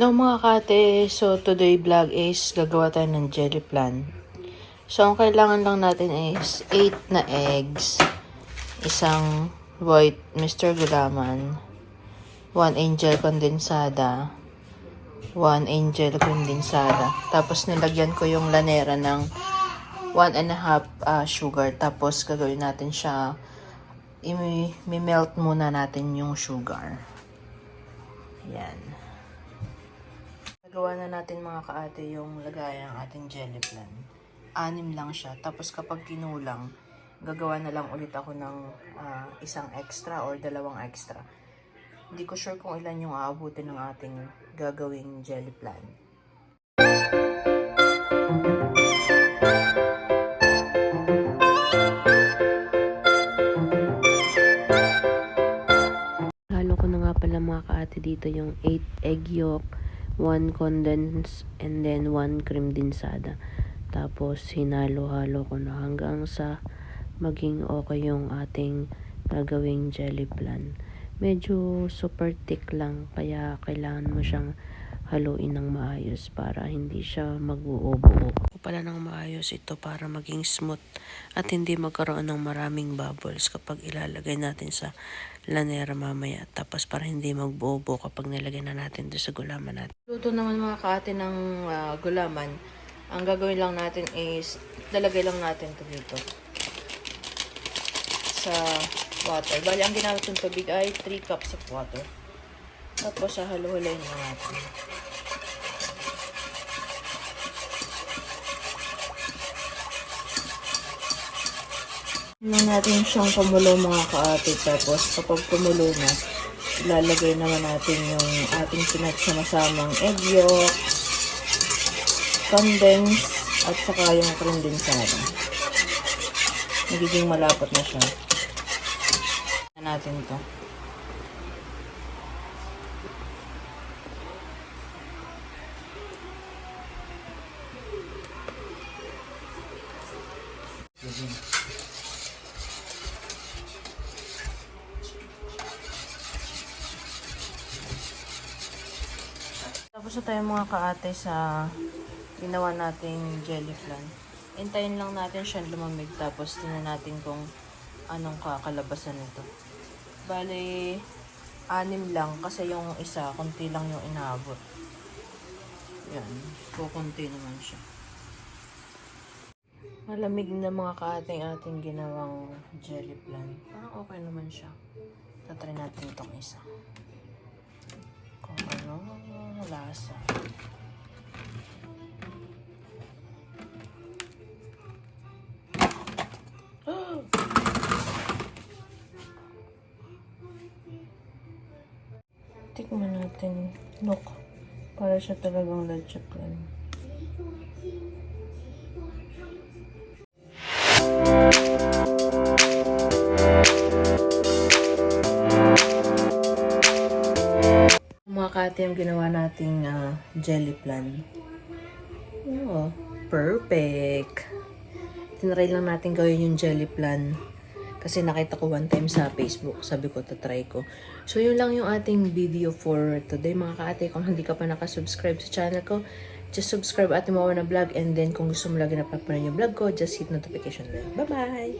Hello mga kate, so today vlog is gagawa tayo ng jelly plan. So ang kailangan lang natin is 8 na eggs, isang white Mr. Gulaman, 1 angel condensada, 1 angel condensada. Tapos nilagyan ko yung lanera ng 1 and a half ah, sugar. Tapos gagawin natin siya, i-melt muna natin yung sugar. Yan. Nagawa na natin mga kaate yung lagay ng ating jelly plan. Anim lang siya. Tapos kapag kinulang, gagawa na lang ulit ako ng ah, isang extra or dalawang extra. Hindi ko sure kung ilan yung aabutin ng ating gagawing jelly plan. Halo ko na nga pala mga kaate dito yung 8 egg yolk, 1 condensed, and then 1 cream dinsada. Tapos hinalo-halo ko na hanggang sa maging okay yung ating gagawing jelly plan. Medyo super thick lang kaya kailangan mo siyang haluin ng maayos para hindi siya mag-uubo. pala ng maayos ito para maging smooth at hindi magkaroon ng maraming bubbles kapag ilalagay natin sa lanera mamaya. Tapos para hindi magbobo kapag nilagay na natin doon sa gulaman natin. Luto naman mga kaate ng ah, gulaman. Ang gagawin lang natin is lalagay lang natin ito dito sa water. Bali, ang ginamit ng tubig ay 3 cups of water. Tapos, halo-haloyin na natin. Tingnan natin siyang kumulo mga kaate. Tapos, kapag kumulo na, ilalagay naman natin yung ating pinagsamasamang egg yolk, condense, at saka yung condensada. Nagiging malapot na siya. Tingnan natin to. Tapos na tayo mga kaate sa ginawa nating jelly flan. Hintayin lang natin siya lumamig tapos tingnan natin kung anong kakalabasan nito. Bale, anim lang kasi yung isa, konti lang yung inaabot. Yan, kukunti naman siya. Malamig na mga kaating ating ginawang jelly flan. Parang okay naman siya. Tatry natin itong isa. Lasa. Tikman natin. Look. Para siya talagang ladjaklan. Mga kate yung ginawa nating ah, jelly plan. Oh, perfect. Tinry lang natin gawin yung jelly plan. Kasi nakita ko one time sa Facebook. Sabi ko, tatry ko. So, yun lang yung ating video for today mga kaate. Kung hindi ka pa nakasubscribe sa channel ko, just subscribe at mo na vlog. And then, kung gusto mo lagi napapanood yung vlog ko, just hit notification bell. Bye-bye!